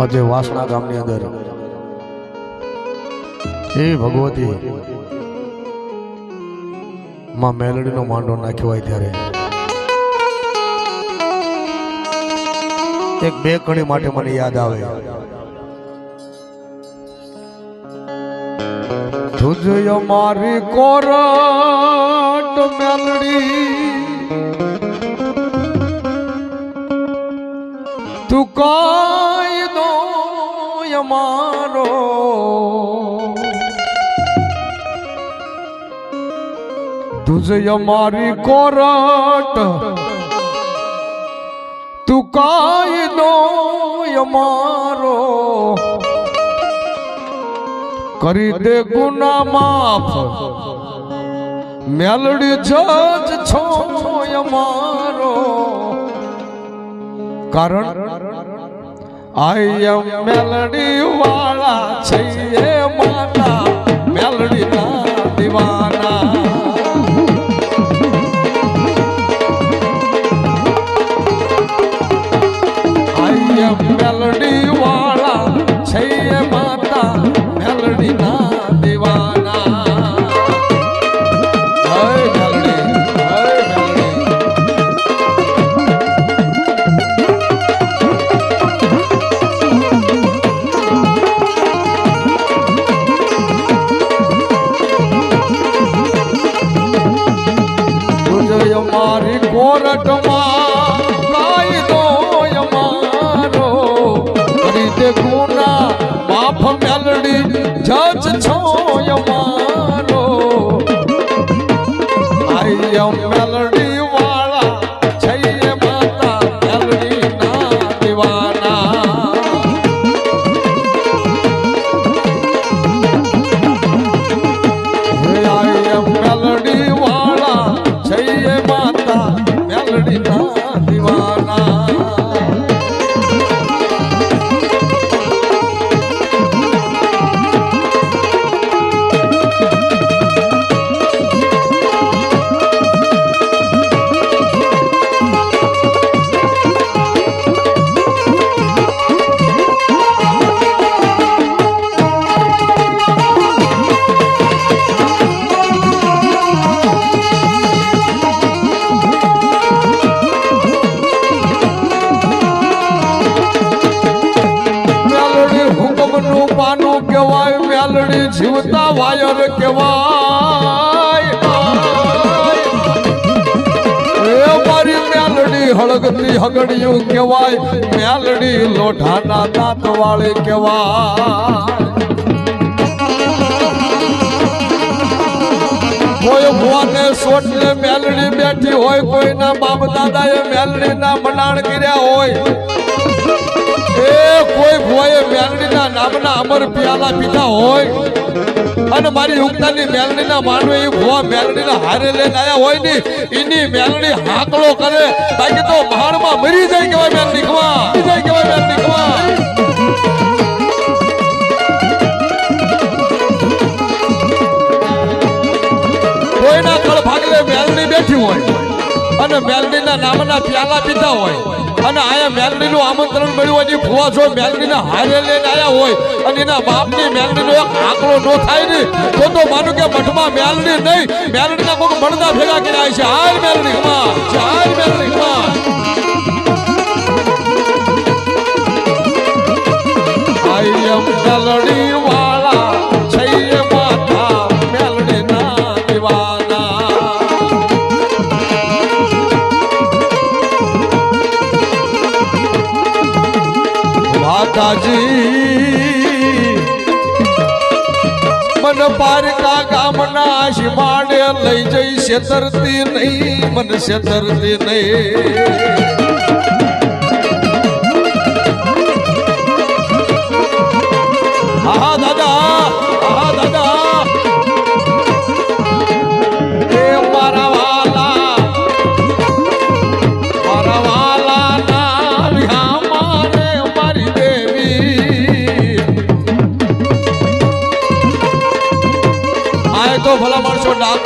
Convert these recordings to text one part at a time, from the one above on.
આજે વાસણા ગામની અંદર. એ ભગવતી, માં મેલડીનો માંડો નાખ્યો હોય ત્યારે. એક બે કણી માટે મને યાદ આવે. તુજ મારી કોરટ મેલડી. તું કાયદો અમારો તુજય અમારી કોરટ, તું કાયદો અમારો કરી દે ગુના માફ. મેલડી જજ છો અમારો કારણ આઈ એમ મેલડી વાળા છે માતા. મેલડી ના દીવાના જીવતા કેવાય હળગતી હગડિયું કહેવાય, મેલડી લોઢાના દાંત વાળી કેવાય કોઈ ભુવાને સોટલે મેલડી બેઠી હોય, કોઈના બાપ દાદાએ મેલડીના મનાણ કર્યા હોય. એ કોઈ ભોએ મેલડીના નામના અમર પ્યાલા પીધા હોય. અને મારી ઉગતાની મેલડીના માનવે એ ભોવા મેલડીના હારે લઈને આવ્યા હોય ને, એની મેલડી હાકલો કરે. બાકી તો મહાણમાં મરી જાય કેવાય મેલડી ખવા. જાય કેવાય મેલડી ખવા. અને મેલડીના નામના પ્યાલા પીધા હોય. અને આયા મેલડીનું આમંત્રણ મળ્યું હોય, જે જો મેલડીના હારે લઈને આવ્યા હોય. અને એના બાપની મેલડીનો એક આંકડો નો થાય ને, તો તો માનું કે મઠમાં મેલડી નહીં, મેલડીના કોઈ મળદા ભેગા કર્યા છે હાલ મેલડી કમા હાલ મેલડી કમા આઈ ગામના માડે લઈ જઈ છેતરતી નહીં મને છેતરતી નહીં. આહા દાદા આહા દાદા.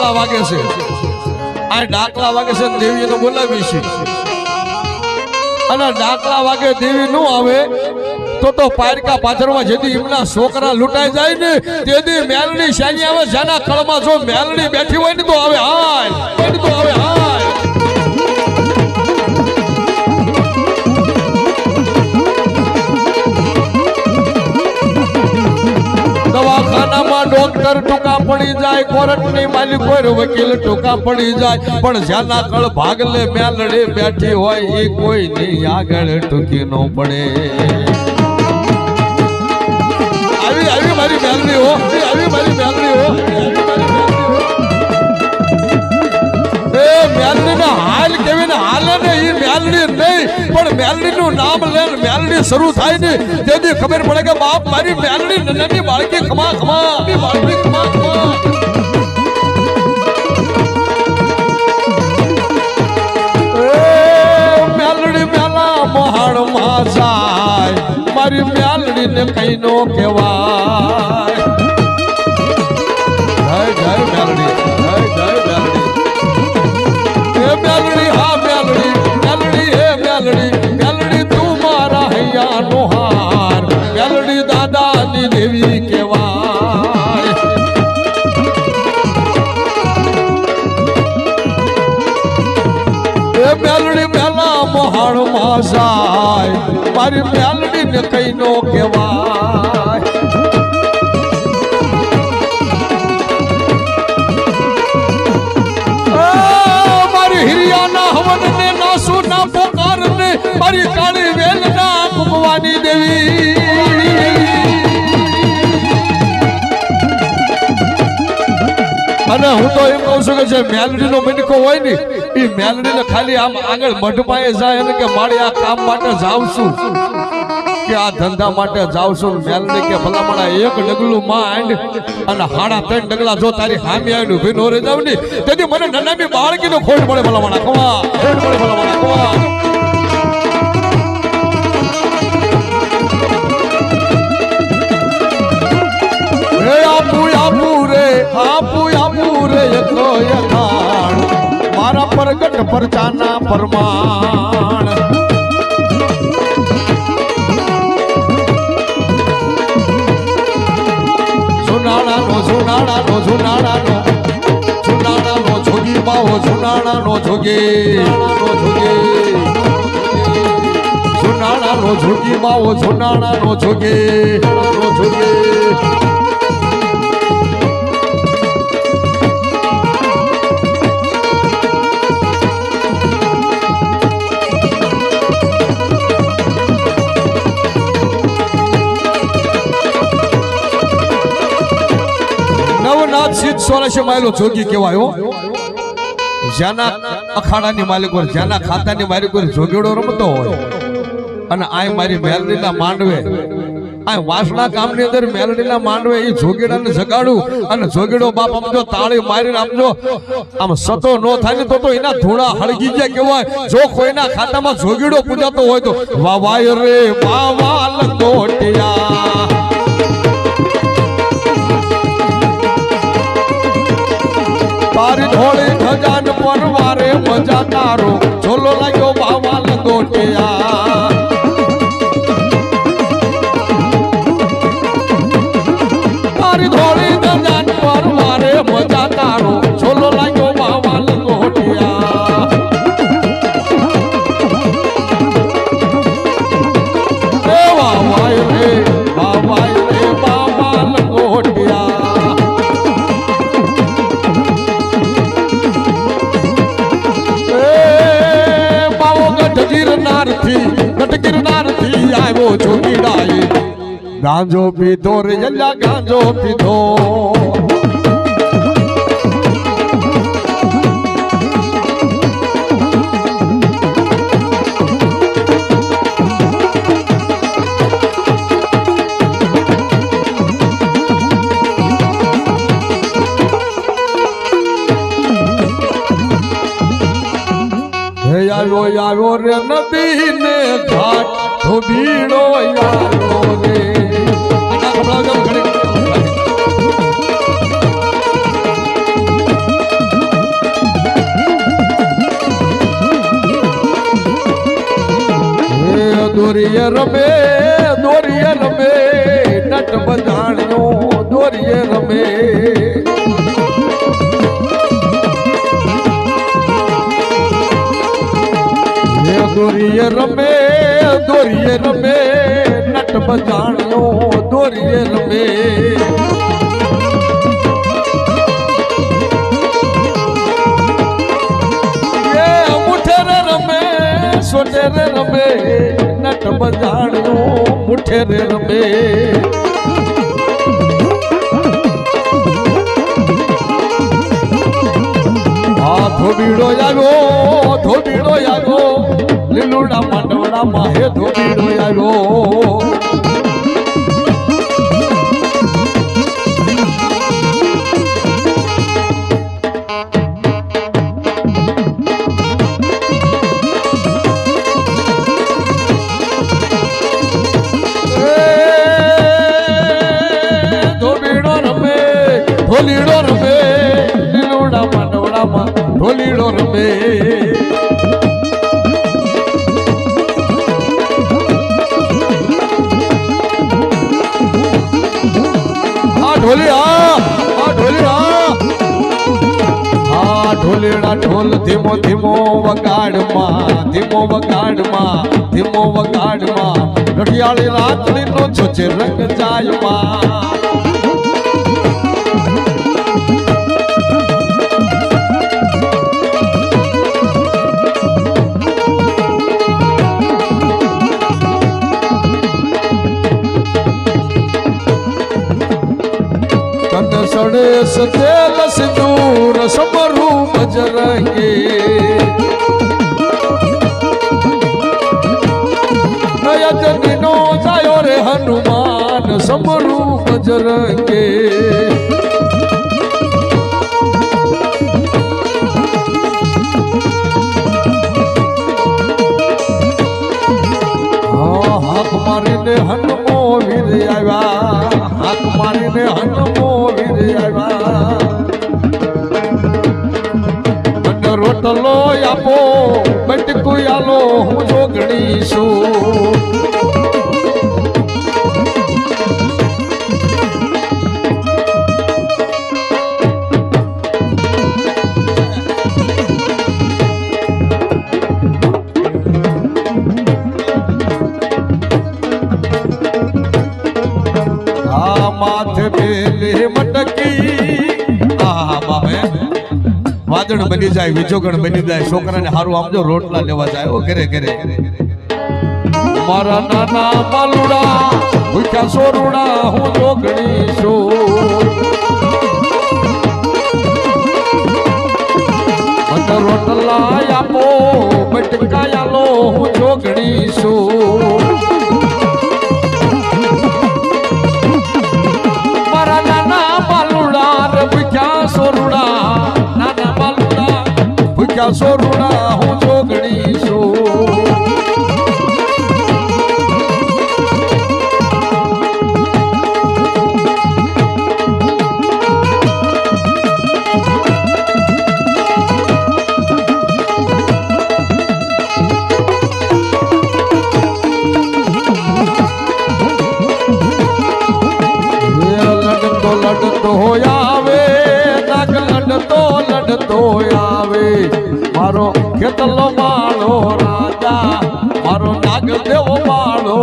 ડાકલા વાગે છે. આ ડાકલા વાગે છે દેવીને બોલાવી છે. અને ડાકલા વાગે દેવી નું આવે, તો તો પારકા પાથરમાં જેથી એમના છોકરા લૂંટાઈ જાય ને, તેથી મેલડી શાની આવે? જેના કળમાં જો મેલડી બેઠી હોય ને તો આવે હાય, તો આવે હાય. ડોક્ટર ટૂંકા પડી જાય, કોર્ટની માલિક વકીલ ટૂંકા પડી જાય. પણ જેના કળ ભાગલે મેલડી બેઠી હોય, એ કોઈ ની આગળ ટૂંકી ન પડે. આવી મારી મેલડી હો આવી મારી મેલડી હો. હાલ કેવી ને હાલે ને, એ મેલડી નહીં, પણ મેલડી નું નામ લે ને મેલડી શરૂ થાય ને તેથી ખબર પડે કે બાપ મારી મેલડી નાની બાળકી, ખમા ખમા બાળકી ખમા ખમા. મારી મેલડી ને કઈ નો કહેવાય. મારી મેલડી ને કઈ નો કહેવાય. મારી હિરિયાના હવન ને નાસુ ના પોકાર કાળી વેલ ના દેવી. અને હું તો એમ કહું છું કે જે મેલડી નો મિનકો હોય ને એ મેલડી ને ખાલી આમ આગળ મઢપાએ જાય અને કે મારે આ કામ માટે જાઉં છું. કે આ ધંધા માટે જાઉં છું. મેલડી કે ભલામણા એક ડગલું માંડ અને હાડા ત્રણ ડગલા જો તારી હામી આવીને ઊભી નો રહી જાવ ને, તેથી મને નનામી બાળકીનો ખોટ પડે ભલામણા, ખવા. ખોટ પડે ભલામણા, ખવા. પરચાના પરમાણ. સુનાળાનો સુનાળાનો સુનાળાનો સુનાળાનો જોગી બાવો સુનાળાનો જોગી. સુનાળાનો જોગી. બાવો સુનાળાનો જોગી. જોગી. સોળાશી માયલો જોગી કહેવાયો. જ્યાંના અખાડાની માલિક હોય, જ્યાંના ખાતાની માલિક હોય, જોગીડો રમતો હોય. અને આ મારી મેલડીના માંડવે આ વાસણા ગામની અંદર મેલડીના માંડવે એ જોગીડાને જગાડું અને જોગીડો બાપ આમજો તાળી મારીને આપજો આમ સતો નો થાય તો તો એના ધૂણા હળગી ગયા કેવાય જો કોઈના ખાતામાં જોગીડો પૂજાતો હોય તો, વાવાય રે વાવાલ કોટિયા તારી ધોળી ધજાન પરવારે મજા તારો. છોલો લાગ્યો બાવાલ ગોટિયા. ગાંજો પીધો રે જલ્લા ગાંજો પીધો. આવ્યો આવ્યો રે નદી ને ઘાટ ધોબીડો આવ્યો દોરીએ રમે દોરીએ રમે, નટ બધાણ્યો દોરીએ રમે. દોરીએ રમે દોરીએ રમે, નટ બધાણ્યો દોરીએ રમે. સોટેરે રમે. નટ બજાણ્યો મુઠેરે રમે. આ ધોબીડો આવ્યો ધોબીડો આવ્યો. લીલુડા માંડવડામાં હે ધોબીડો આવ્યો. ઢોલી આ ઢોલી આ ઢોલીડા ઢોલ ધીમો ધીમો વગાડમાં ધીમો વગાડમાં ધીમો વગાડમાં. રઢિયાળી છો છે રંગ જાયમાં. સડે સતેલ સિંદૂર સમરૂ બજરંગે નયજનીનો જાયો રે હનુમાન, સમરૂ બજરંગે હાથ મારીને હનુમો વીર આવ્યા. હાથ મારીને હનુમો રોટલો આપો બટકુ આલો હું જોગણી વાદળ બની જાય વિજોગણ બની જાય. છોકરાને હારું આમજો રોટલા લેવા જાય. ઘરે ઘરે મારા નાના માલુડા ભૂખ્યા સોરુડા હું જોગણી છું. રોટલા આપો બટકાયા લો હું જોગણી છું. ભૂખ્યા સોરુડા હું લડતો આવે. મારો કેટલો માળો રાજા મારો નાગ દેવો માળો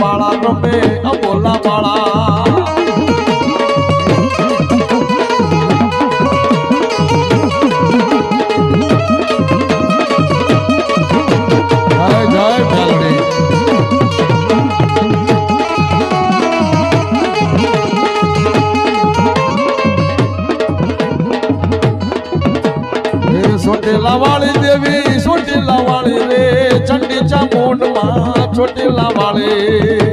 નામી બાળા રમે અ માં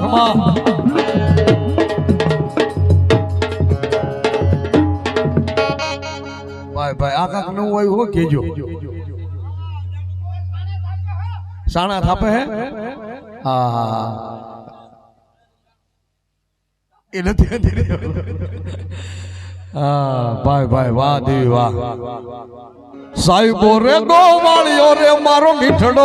ખમા ખમા ભાઈ ભાઈ, આ કાક નવું આવ્યું હોય કેજો. સાણા થાપે હે? હા એ નથી હા, ભાઈ ભાઈ, વાહ, દેવી, વાહ. સાહેબો રે ગોવાળિયો રે મારો મીઠડો